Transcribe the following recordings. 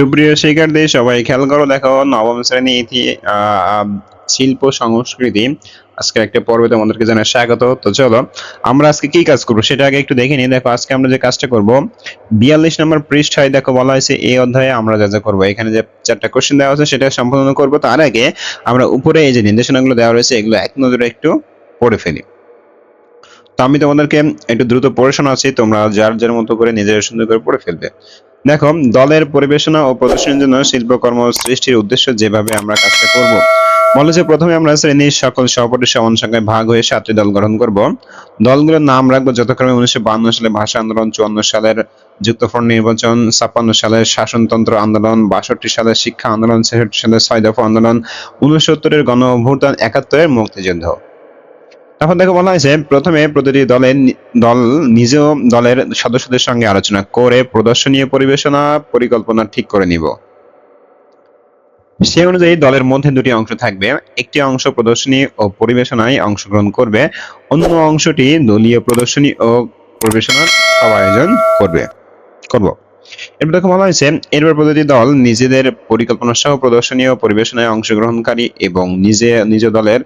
সুপ্রিয় শিক্ষার্থী, সবাই খেয়াল করো, দেখো, নবম শ্রেণি শিল্প সংস্কৃতি। আজকে একটা পর্বে তোমাদেরকে জানাই স্বাগত। তো চলো, আমরা আজকে কি কাজ করব সেটা আগে একটু দেখে নিই। দেখো, আজকে আমরা যে কাজটা করব, বিয়াল্লিশ নম্বর পৃষ্ঠায় দেখো বলা হয়েছে এই অধ্যায়ে আমরা যা যা করব। এখানে যে চারটা কোশ্চেন দেওয়া আছে, সেটা সম্পূর্ণ করব। তার আগে আমরা উপরে এই যে নির্দেশনাগুলো দেওয়া রয়েছে, এগুলো এক নজরে একটু পড়ে ফেলি। তো আমি তোমাদেরকে একটু দ্রুত পড়ে শোনাচ্ছি, তোমরা যার যার মতো করে নিজের সুন্দর করে পড়ে ফেলবে। দেখো, দলের পরিবেশনা ও প্রদর্শনের জন্য শিল্পকর্ম সৃষ্টির উদ্দেশ্য যেভাবে আমরা কাজটা করব। বলে যে প্রথমে আমরা শ্রেণির সকল সহপাঠী সমান সংখ্যায় ভাগ হয়ে সাতটি দল গঠন করব। দলগুলোর নাম রাখব যথাক্রমে উনিশশো বান্ন সালে ভাষা আন্দোলন, চুয়ান্ন সালের যুক্তফ্রন্ট নির্বাচন, ছাপ্পান্ন সালের শাসনতন্ত্র আন্দোলন, বাষট্টি সালের শিক্ষা আন্দোলন, ছেষট্টি সালের ছয় দফা আন্দোলন, উনসত্তরের গণ অভ্যুত্থান একাত্তরের মুক্তিযুদ্ধ। তখন দেখো বলা হয়েছে, প্রথমে প্রতিটি দলের দল নিজেও দলের সদস্যদের সঙ্গে আলোচনা করে প্রদর্শনী পরিবেশনা পরিকল্পনা ঠিক করে নিব। সে অনুযায়ী দলের মধ্যে দুটি অংশ থাকবে। একটি অংশ প্রদর্শনী ও পরিবেশনায় অংশগ্রহণ করবে, অন্য অংশটি দলীয় প্রদর্শনী ও পরিবেশনার সব আয়োজন করবে। করব। এরপর দেখো বলা হয়েছে, এরপর প্রতিটি দল নিজেদের পরিকল্পনা সহ প্রদর্শনী ও পরিবেশনায় অংশগ্রহণকারী এবং নিজে, নিজ দলের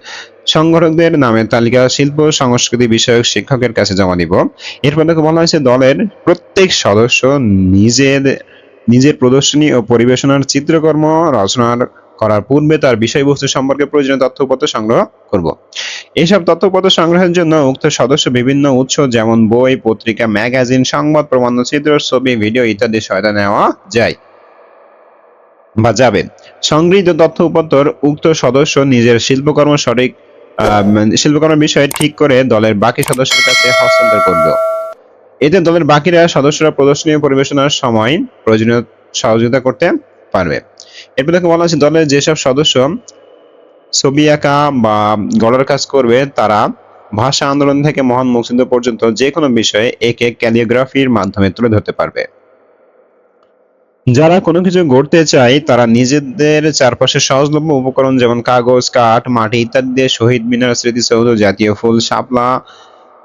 সংগঠকদের নামের তালিকা শিল্প, সংস্কৃতি বিষয়ক শিক্ষকের কাছে জমা দিব। এরপর দেখো বলা হয়েছে, দলের প্রত্যেক সদস্য নিজের নিজের প্রদর্শনী ও পরিবেশনার চিত্রকর্ম, রচনার করার পূর্বে তার বিষয়বস্তু সম্পর্কে প্রয়োজনীয় তথ্যপত্র সংগ্রহ করব। এইসব তথ্যপত্র সংগ্রহের জন্য উক্ত সদস্য বিভিন্ন উৎস যেমন বই পত্রিকা ম্যাগাজিন সংবাদ প্রবন্ধ চিত্র ছবি ভিডিও ইত্যাদি সহায়তা নেওয়া যায় বা যাবে। সংগৃহীত তথ্য উপত্তর উক্ত সদস্য নিজের শিল্পকর্ম সঠিক আহ, শিল্পকর্মের বিষয়ে ঠিক করে দলের বাকি সদস্যের কাছে হস্তান্তর করবে এতে দলের বাকিরা সদস্যরা প্রদর্শনী পরিবেশনার সময় প্রয়োজনীয় সহযোগিতা করতে পারবে। এরপর দেখে বলা হচ্ছে দলের যেসব সদস্য ছবি আঁকা বা গড়ার কাজ করবে, তারা ভাষা আন্দোলন থেকে মহান মুক্তিযুদ্ধ পর্যন্ত যে কোনো বিষয়ে একে ক্যালিওগ্রাফির মাধ্যমে তুলে ধরতে পারবে। যারা কোনো কিছু গড়তে চায়, তারা নিজেদের চারপাশে সহজলভ্য উপকরণ যেমন কাগজ, কাঠ, মাটি ইত্যাদি দিয়ে শহীদ মিনার, স্মৃতিসৌধ, জাতীয় ফুল, শাপলা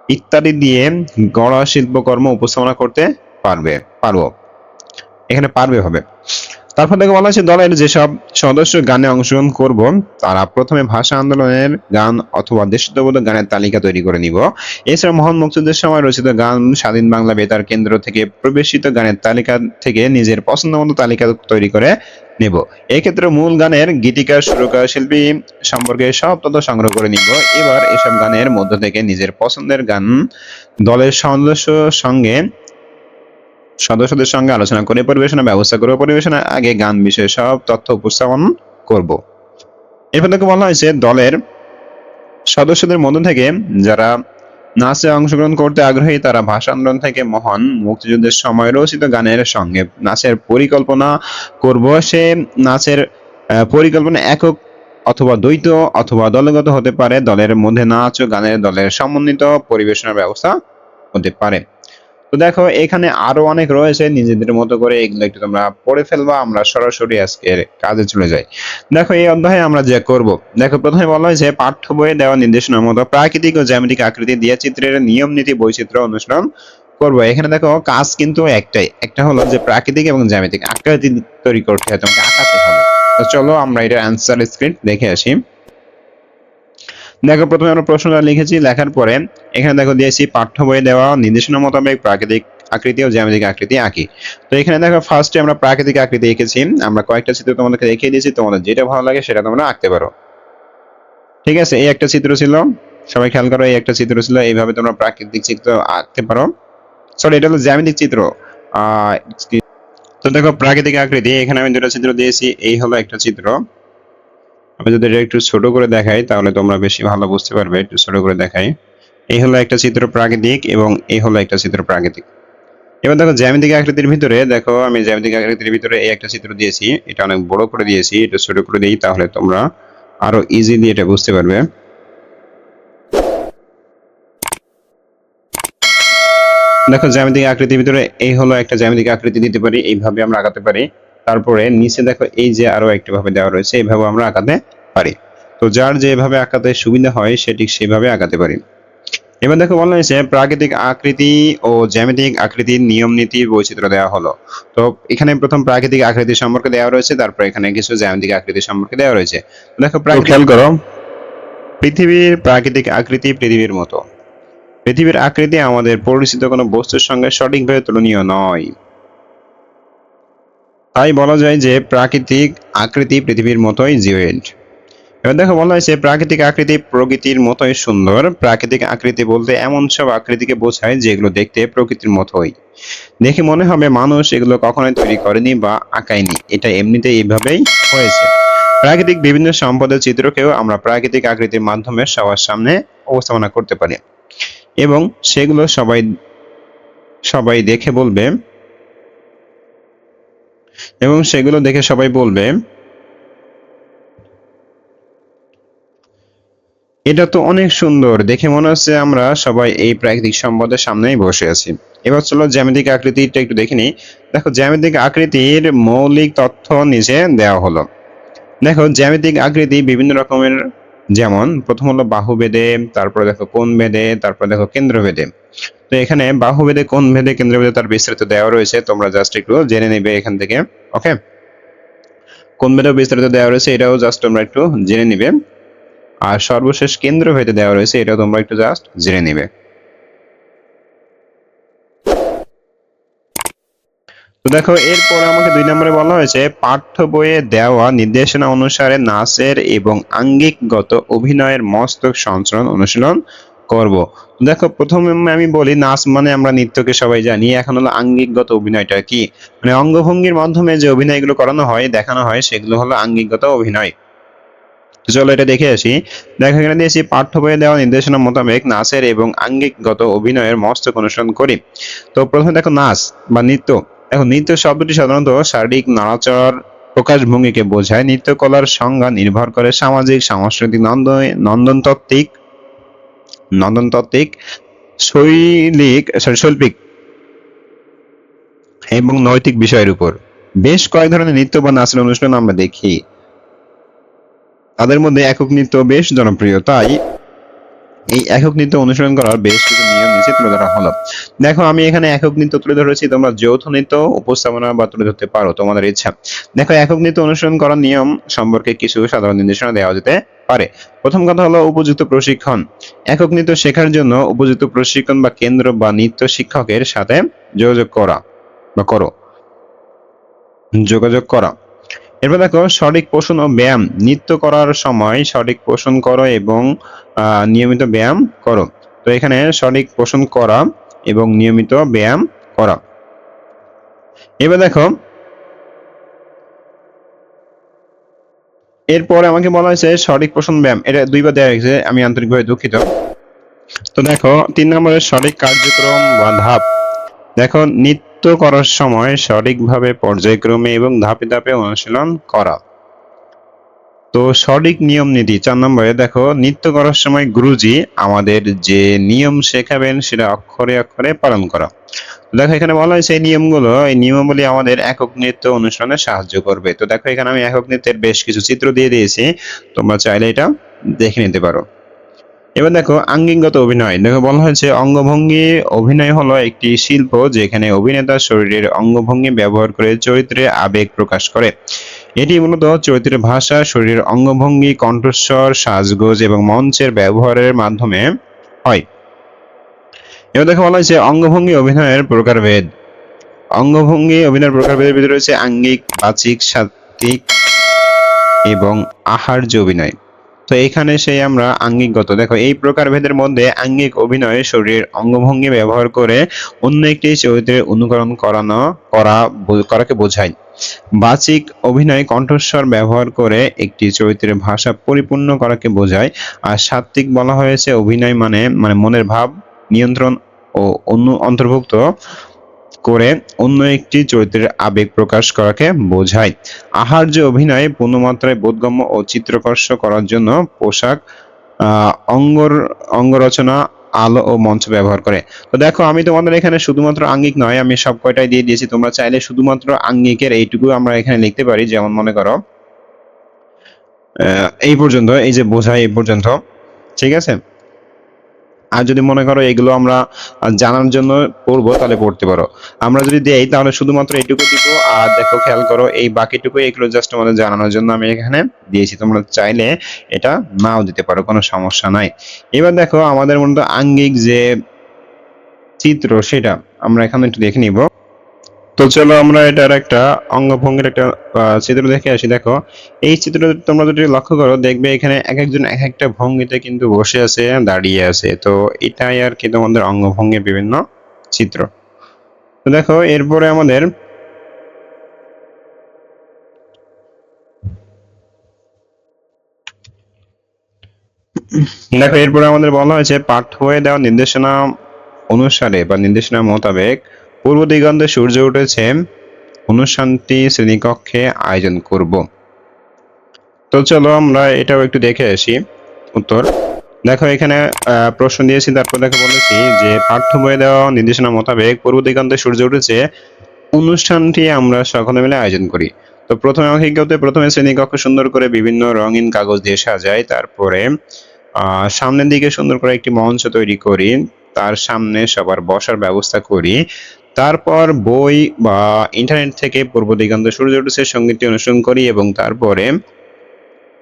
ইত্যাদি দিয়ে গড়া শিল্পকর্ম উপস্থাপনা করতে পারবে, পারব। এখানে পারবে হবে। তারপর দেখে বলা হচ্ছে দলের যেসব সদস্য গানে অংশগ্রহণ করব, তারা প্রথমে ভাষা আন্দোলনের গান অথবা দেশত্ববোধক গানের তালিকা তৈরি করে নিব। এছাড়া মহান মুক্তিযুদ্ধের সময় রচিত গান স্বাধীন বাংলা বেতার কেন্দ্র থেকে প্রবেশিত গানের তালিকা থেকে নিজের পছন্দ মতো তালিকা তৈরি করে নেব। এক্ষেত্রে মূল গানের গীতিকার, সুরকার, শিল্পী সম্পর্কে সব তথ্য সংগ্রহ করে নিব। এবার এসব গানের মধ্য থেকে নিজের পছন্দের গান দলের সদস্য সঙ্গে সদস্যদের সঙ্গে আলোচনা করে পরিবেশনা ব্যবস্থা করব পরিবেশনার আগে গান বিষয়ে সব তথ্য উপস্থাপন করব। এরপর থেকে বলা হয়েছে, দলের সদস্যদের মধ্য থেকে যারা নাচে অংশগ্রহণ করতে আগ্রহী, তারা ভাষা আন্দোলন থেকে মহান মুক্তিযুদ্ধের সময় রচিত গানের সঙ্গে নাচের পরিকল্পনা করব। সে নাচের পরিকল্পনা একক অথবা দ্বৈত অথবা দলগত হতে পারে। দলের মধ্যে নাচ ও গানের দলের সমন্বিত পরিবেশনার ব্যবস্থা হতে পারে। তো দেখো, এখানে আরও অনেক রয়েছে, নিজেদের মতো করে এগুলো একটু তোমরা পড়ে ফেলবা, আমরা সরাসরি আজকের কাজে চলে যাই। দেখো, এই অধ্যায়ে আমরা যে করব। দেখো, প্রথমে বলা হয়েছে, পাঠ্য বইয়ে দেওয়া নির্দেশনার মতো প্রাকৃতিক ও জ্যামিতিক আকৃতি দিয়ে চিত্রের নিয়ম, নীতি, বৈচিত্র্য অনুসরণ করব। এখানে দেখো, কাজ কিন্তু একটাই। একটা হলো যে প্রাকৃতিক এবং জ্যামিতিক আকৃতি তৈরি করতে হয়, তোমাকে আঁকাতে হবে। তো চলো, আমরা এটা অ্যান্সার স্ক্রিপ্ট দেখে আসি। দেখো, প্রথমে আমরা প্রশ্নটা লিখেছি, লেখার পরে এখানে দেখো দিয়েছি, পাঠ্য বইয়ে দেওয়া, নির্দেশনা মোতাবেক প্রাকৃতিক আকৃতি ও জ্যামিতিক আকৃতি আঁকি। তো এখানে দেখো ফার্স্টে আমরা প্রাকৃতিক আকৃতি এঁকেছি। আমরা কয়েকটা চিত্র তোমাদেরকে দেখিয়ে দিয়েছি, তোমাদের যেটা ভালো লাগে সেটা তোমরা আঁকতে পারো। ঠিক আছে, এই একটা চিত্র ছিল। সবাই খেয়াল করো, এই একটা চিত্র ছিল, এইভাবে তোমরা প্রাকৃতিক চিত্র আঁকতে পারো। সরি এটা হলো জ্যামিতিক চিত্র। তো দেখো, প্রাকৃতিক আকৃতি, এখানে আমি দুটো চিত্র দিয়েছি, এই হলো একটা চিত্র। আমি যদি এটা একটু ছোট করে দেখাই, তাহলে তোমরা বেশি ভালো বুঝতে পারবে একটু ছোট করে দেখাই। এই হলো একটা চিত্র প্রাকৃতিক এবং এই হলো একটা চিত্র প্রাকৃতিক। এবার দেখো জ্যামিতিক আকৃতির ভিতরে, দেখো আমি জ্যামিতিক আকৃতির ভিতরে এই একটা চিত্র দিয়েছি। এটা অনেক বড় করে দিয়েছি, এটা ছোট করে দিই, তাহলে তোমরা আরও ইজিলি এটা বুঝতে পারবে। দেখো জ্যামিতিক আকৃতির ভিতরে এই হলো একটা জ্যামিতিক আকৃতি দিতে পারি, এইভাবে আমরা আঁকাতে পারি। তারপরে নিচে দেখো এই যে আরও একটা ভাবে দেওয়া রয়েছে এইভাবে আমরা আঁকাতে পারি। তো যার যেভাবে আঁকাতে সুবিধা হয় সেটি সেভাবে আঁকাতে পারি। এবার দেখো বলা হয়েছে প্রাকৃতিক আকৃতি ও জ্যামিতিক আকৃতির নিয়ম নীতি বৈচিত্র্য দেওয়া হলো। তো এখানে প্রথম প্রাকৃতিক আকৃতি সম্পর্কে দেওয়া রয়েছে তারপর এখানে কিছু জ্যামিতিক আকৃতি সম্পর্কে দেওয়া রয়েছে। দেখো প্রাকৃতিক খেয়াল করো। পৃথিবীর প্রাকৃতিক আকৃতি পৃথিবীর মতো। পৃথিবীর আকৃতি আমাদের পরিচিত কোনো বস্তুর সঙ্গে সঠিকভাবে তুলনীয় নয়। তাই বলা যায় যে প্রাকৃতিক আকৃতি পৃথিবীর মতোই জিওয়েড এবার দেখো, বলা হয়েছে প্রাকৃতিক আকৃতি প্রকৃতির মতোই সুন্দর। প্রাকৃতিক আকৃতি বলতে এমন সব আকৃতিকে বোঝায় যেগুলো দেখতে প্রকৃতির মতোই। দেখে মনে হবে মানুষ এগুলো কখনোই তৈরি করেনি বা আঁকায়নি। এটা এমনিতে এইভাবেই হয়েছে। প্রাকৃতিক বিভিন্ন সম্পদের চিত্রকেও আমরা প্রাকৃতিক আকৃতির মাধ্যমে সবার সামনে উপস্থাপনা করতে পারি। এবং সেগুলো সবাই সবাই দেখে বলবে এবং সেগুলো দেখে সবাই বলবে, এটা তো অনেক সুন্দর। দেখে মনে হচ্ছে আমরা সবাই এই প্রাকৃতিক সম্পদের সামনেই বসে আছি। এবার চলো জ্যামিতিক আকৃতিটা একটু দেখে দেখো, জ্যামিতিক আকৃতির মৌলিক তথ্য নিচে দেওয়া হলো। দেখো, জ্যামিতিক আকৃতি বিভিন্ন রকমের যেমন, প্রথম হলো বাহু বেদে তারপরে দেখো কোন বেদে তারপরে দেখো কেন্দ্র বেদে তো এখানে বাহু বেদে কোন ভেদে কেন্দ্র বেদে তার বিস্তারিত দেওয়া রয়েছে, তোমরা জাস্ট একটু জেনে নিবে এখান থেকে ওকে কোন ভেদেও বিস্তারিত দেওয়া রয়েছে, এটাও জাস্ট তোমরা একটু জেনে নিবে। আর সর্বশেষ কেন্দ্র ভেদে দেওয়া রয়েছে, এটাও তোমরা একটু জাস্ট জেনে নিবে। তো দেখো, এরপরে আমাকে দুই নম্বরে বলা হয়েছে, পাঠ্য বইয়ে দেওয়া নির্দেশনা অনুসারে নাচের এবং আঙ্গিকগত অভিনয়ের মস্তক সঞ্চালন অনুশীলন করব। দেখো, প্রথমে আমি বলি, নাচ মানে আমরা নৃত্যকে সবাই জানি, এখন হলো আঙ্গিকগত অভিনয়টা কি? মানে অঙ্গভঙ্গির মাধ্যমে যে অভিনয়গুলো করানো হয়, দেখানো হয়, সেগুলো হলো আঙ্গিকগত অভিনয়। চলো এটা দেখে আসি। দেখো, এখানে দিয়েছি, পাঠ্য বইয়ে দেওয়া নির্দেশনা মোতাবেক নাচের এবং আঙ্গিকগত অভিনয়ের মস্তক অনুসরণ করি। তো প্রথমে দেখো, নাচ বা নৃত্য। এখন নৃত্য শব্দটি সাধারণত শারীরিক নাড়াচড়ার প্রকাশভঙ্গিকে বোঝায়। নৃত্যকলার সংজ্ঞা নির্ভর করে সামাজিক, সাংস্কৃতিক নন্দন, নন্দনতাত্ত্বিক নন্দনতাত্ত্বিক শৈলিক শৈল্পিক এবং নৈতিক বিষয়ের উপর। বেশ কয়েক ধরনের নৃত্য বা নাচের অনুষ্ঠান আমরা দেখি। তাদের মধ্যে একক নৃত্য বেশ জনপ্রিয়। তাই এই একক নৃত্য অনুসরণ করার বেশ কিছু নিয়ম নিচে তুলে ধরা হলো। দেখো, আমি এখানে একক নৃত্য তুলে ধরেছি, তোমরা যৌথ নৃত্য, উপস্থাপনা বা তুলে ধরতে পারো, তোমাদের ইচ্ছা। দেখো, একক নৃত্য অনুসরণ করার নিয়ম সম্পর্কে কিছু সাধারণ নির্দেশনা দেওয়া যেতে পারে। প্রথম কথা হলো উপযুক্ত প্রশিক্ষণ। একক নৃত্য শেখার জন্য উপযুক্ত প্রশিক্ষণ বা কেন্দ্র বা নৃত্য শিক্ষকের সাথে যোগাযোগ করা বা করো। যোগাযোগ করা। এরপর দেখো, সঠিক পোষণ ও ব্যায়াম। নৃত্য করার সময় সঠিক পোষণ করো এবং নিয়মিত ব্যায়াম করো। তো এখানে সঠিক পোষণ করা এবং নিয়মিত ব্যায়াম করা। এবার দেখো, এরপরে আমাকে বলা হয়েছে সঠিক পোষণ ব্যায়াম। এটা দুইবার দেওয়া হয়েছে, আমি আন্তরিকভাবে দুঃখিত। তো দেখো, তিন নম্বরের সঠিক কার্যক্রম বা ধাপ। দেখো, নৃত্য করার সময় সঠিকভাবে পর্যায়ক্রমে এবং ধাপে ধাপে অনুশীলন করা। তো সঠিক নিয়ম নীতি চার নম্বরে দেখো, নৃত্য করার সময় গুরুজি আমাদের যে নিয়ম শেখাবেন সেটা অক্ষরে অক্ষরে পালন করা। দেখো এখানে বলা হয়েছে এই নিয়মগুলো, এই নিয়মাবলী আমাদের একক নৃত্য অনুসরণে সাহায্য করবে। তো দেখো এখানে আমি একক নৃত্যের বেশ কিছু চিত্র দিয়ে দিয়েছি, তোমরা চাইলে এটা দেখে নিতে পারো। এবার দেখো, আঙ্গিকগত অভিনয়। দেখো বলা হয়েছে অঙ্গভঙ্গি অভিনয় হলো একটি শিল্প যেখানে অভিনেতা শরীরের অঙ্গভঙ্গি ব্যবহার করে চরিত্রে আবেগ প্রকাশ করে। এটি মূলত চরিত্রের ভাষা, শরীরের অঙ্গভঙ্গি, কণ্ঠস্বর, সাজগোজ এবং মঞ্চের ব্যবহারের মাধ্যমে হয়। এবার দেখো বলা হয়েছে অঙ্গভঙ্গি অভিনয়ের প্রকারভেদ। অঙ্গভঙ্গি অভিনয়ের প্রকারভেদের ভিতরে রয়েছে আঙ্গিক, বাচিক, সাত্ত্বিক এবং আহার্য অভিনয়। তো এখানে সেই আমরা আঙ্গিকগত, দেখো এই প্রকারভেদের মধ্যে আঙ্গিক অভিনয় শরীরের অঙ্গভঙ্গি ব্যবহার করে অন্য একটি চরিত্রের অনুকরণ করানো, করা করাকে বোঝায়। বাচিক অভিনয় কণ্ঠস্বর ব্যবহার করে একটি চরিত্রের ভাষা পরিপূর্ণ করাকে বোঝায়, আর সাত্ত্বিক বলা হয়েছে অভিনয় মানে মানে মনের ভাব নিয়ন্ত্রণ ও অন্য অন্তর্ভুক্ত করে অন্য একটি চরিত্রের আবেগ প্রকাশ করাকে বোঝায়। আহার্য অভিনয় পূর্ণমাত্রায় বোধগম্য ও চিত্রকর্ষ করার জন্য পোশাক অঙ্গর, অঙ্গরচনা আলো ও মঞ্চ ব্যবহার করে। তো দেখো, আমি তোমাদের এখানে শুধুমাত্র আঙ্গিক নয়, আমি সব কয়টাই দিয়ে দিয়েছি। তোমরা চাইলে শুধুমাত্র আঙ্গিকের এইটুকু আমরা এখানে লিখতে পারি, যেমন মনে করো এই পর্যন্ত, এই যে বোঝায় এই পর্যন্ত, ঠিক আছে? আর যদি মনে করো এগুলো আমরা জানার জন্য পড়ব, তাহলে পড়তে পারো। আমরা যদি দেই, তাহলে শুধুমাত্র এইটুকু দিব, আর দেখো, খেয়াল করো, এই বাকিটুকু এগুলো জাস্ট আমাদের জানানোর জন্য আমি এখানে দিয়েছি। তোমরা চাইলে এটা নাও দিতে পারো, কোনো সমস্যা নাই। এবার দেখো, আমাদের মূলত আঙ্গিক যে চিত্র, সেটা আমরা এখানে একটু দেখে নিব। তো চলো আমরা এটার একটা অঙ্গভঙ্গির একটা চিত্র দেখে আসি। দেখো, এই চিত্র তোমরা যদি লক্ষ্য করো, দেখবে এখানে এক একজন এক একটা ভঙ্গিতে কিন্তু বসে আছে, দাঁড়িয়ে আছে। তো এটাই আর কি তোমাদের অঙ্গভঙ্গির বিভিন্ন চিত্র। তো দেখো, এরপরে আমাদের দেখো, এরপরে আমাদের বলা হয়েছে, পাঠ হয়ে দেওয়া নির্দেশনা অনুসারে বা নির্দেশনা মোতাবেক পূর্ব দিগন্তে সূর্য উঠেছে, অনুষ্ঠানটি শ্রেণীকক্ষে আয়োজন করব। তো চলো আমরা এটাও একটু দেখে আসি। উত্তর। দেখো এখানে প্রশ্ন দিয়েছি, তারপর দেখো বলেছি যে পাঠ্য বইয়ে দেওয়া নির্দেশনা মোতাবেক পূর্ব দিগন্তে সূর্য উঠেছে, অনুষ্ঠানটি আমরা সকলে মিলে আয়োজন করি। তো প্রথমে আমাকে কি করতে প্রথমে শ্রেণীকক্ষ সুন্দর করে বিভিন্ন রঙিন কাগজ দিয়ে সাজাই, তারপরে সামনের দিকে সুন্দর করে একটি মঞ্চ তৈরি করি, তার সামনে সবার বসার ব্যবস্থা করি তারপর বই বা ইন্টারনেট থেকে পূর্ব দিগন্ত সূর্য উঠেছে, সঙ্গীতটি অনুসরণ করি এবং তারপরে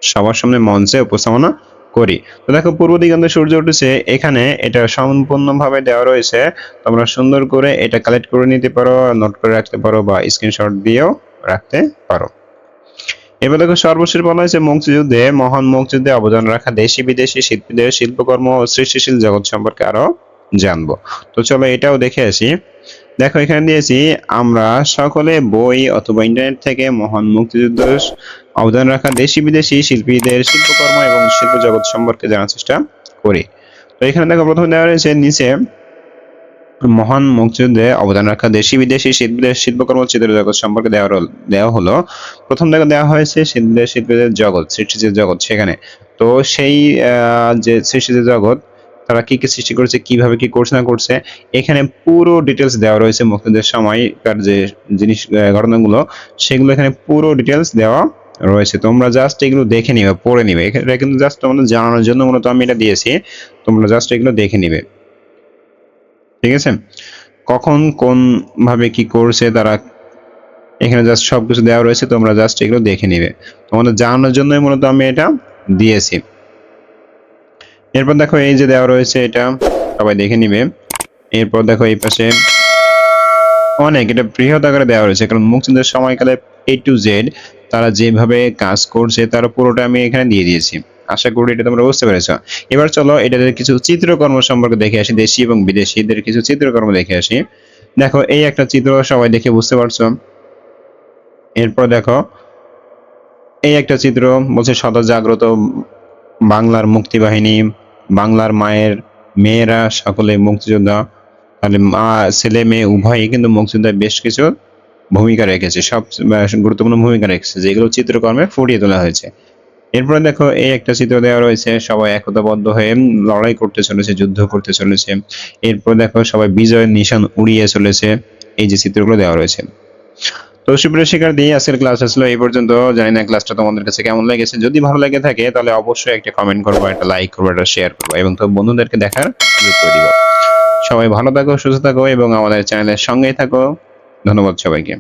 সবার সামনে মঞ্চে উপস্থাপনা করি। তো দেখো, পূর্ব দিগন্তে সূর্য উঠেছে, এখানে এটা সম্পূর্ণভাবে দেওয়া রয়েছে। তোমরা সুন্দর করে এটা কালেক্ট করে নিতে পারো নোট করে রাখতে পারো বা স্ক্রিনশট দিয়েও রাখতে পারো। এবার দেখো, সর্বশেষ বলা হয়েছে, মুক্তিযুদ্ধে, মহান মুক্তিযুদ্ধে অবদান রাখা দেশি বিদেশি শিল্পীদের শিল্পকর্ম ও সৃষ্টিশীল জগৎ সম্পর্কে আরও জানব। তো চলো এটাও দেখে আসি। দেখো, এখানে দিয়েছি, আমরা সকলে বই অথবা ইন্টারনেট থেকে মহান মুক্তিযুদ্ধ অবদান রাখা দেশি বিদেশি শিল্পীদের শিল্পকর্ম এবং শিল্প জগৎ সম্পর্কে জানার চেষ্টা করি। তো এখানে দেখো, প্রথমে দেওয়া রয়েছে, নিচে, মহান মুক্তিযুদ্ধে অবদান রাখা দেশি বিদেশি শিল্পীদের শিল্পকর্ম চিত্র জগৎ সম্পর্কে দেওয়া দেওয়া হলো। প্রথম দেখো, দেওয়া হয়েছে শিল্পীদের শিল্পীদের জগৎ সৃষ্টির জগৎ সেখানে। তো সেই যে সৃষ্টির জগৎ তারা কি কি সৃষ্টি করেছে, কীভাবে কি করছে, না করছে, এখানে পুরো ডিটেলস দেওয়া রয়েছে মুক্তিযুদ্ধের সময়কার যে জিনিস ঘটনাগুলো, সেগুলো এখানে পুরো ডিটেলস দেওয়া রয়েছে। তোমরা জাস্ট এগুলো দেখে নিবে, পড়ে নিবে। এটা কিন্তু জাস্ট তোমাদের জানানোর জন্য মূলত আমি এটা দিয়েছি, তোমরা জাস্ট এগুলো দেখে নিবে। ঠিক আছে? কখন, কোন ভাবে কি করছে, তারা এখানে জাস্ট সবকিছু দেওয়া রয়েছে, তোমরা জাস্ট এগুলো দেখে নিবে। তোমাদের জানানোর জন্যই মূলত আমি এটা দিয়েছি। এরপর দেখো এই যে দেওয়া রয়েছে এটা, সবাই দেখে নিবে। এরপর দেখো এই পাশে অনেক, এটা বৃহৎ আকারে দেওয়া রয়েছে, কারণ মুক্তিযুদ্ধের সময়কালে এ টু জেড তারা যেভাবে কাজ করছে, তার পুরোটা আমি এখানে দিয়ে দিয়েছি। আশা করি এটা তোমরা বুঝতে পেরেছ। এবার চলো এটাদের কিছু চিত্রকর্ম সম্পর্কে দেখে আসি, দেশি এবং বিদেশিদের কিছু চিত্রকর্ম দেখে আসি। দেখো, এই একটা চিত্র সবাই দেখে বুঝতে পারছ। এরপর দেখো, এই একটা চিত্র বলছে সদা জাগ্রত বাংলার মুক্তিবাহিনী, বাংলার মায়ের মেয়েরা সকলে মুক্তিযোদ্ধা। তাহলে মা, ছেলে, মেয়ে উভয়ই কিন্তু মুক্তিযোদ্ধায় বেশ কিছু ভূমিকা রেখেছে। সব গুরুত্বপূর্ণ ভূমিকা রেখেছে, যেগুলো চিত্রকর্মে ফুটিয়ে তোলা হয়েছে। এরপরে দেখো, এই একটা চিত্র দেওয়া রয়েছে, সবাই একতাবদ্ধ হয়ে লড়াই করতে চলেছে, যুদ্ধ করতে চলেছে। এরপর দেখো, সবাই বিজয়ের নিশান উড়িয়ে চলেছে, এই যে চিত্রগুলো দেওয়া রয়েছে। তো সুপ্রিয় শিক্ষার্থী, আজকের ক্লাস আসলো এই পর্যন্ত। জানি না ক্লাসটা তোমাদের কাছে কেমন লেগেছে। যদি ভালো লেগে থাকে, তাহলে অবশ্যই একটা কমেন্ট করব, একটা লাইক করব, একটা শেয়ার করব এবং তো বন্ধুদেরকে দেখার সুযোগ করে দিব। সবাই ভালো থাকো, সুস্থ থাকো এবং আমাদের চ্যানেলের সঙ্গেই থাকো। ধন্যবাদ সবাইকে।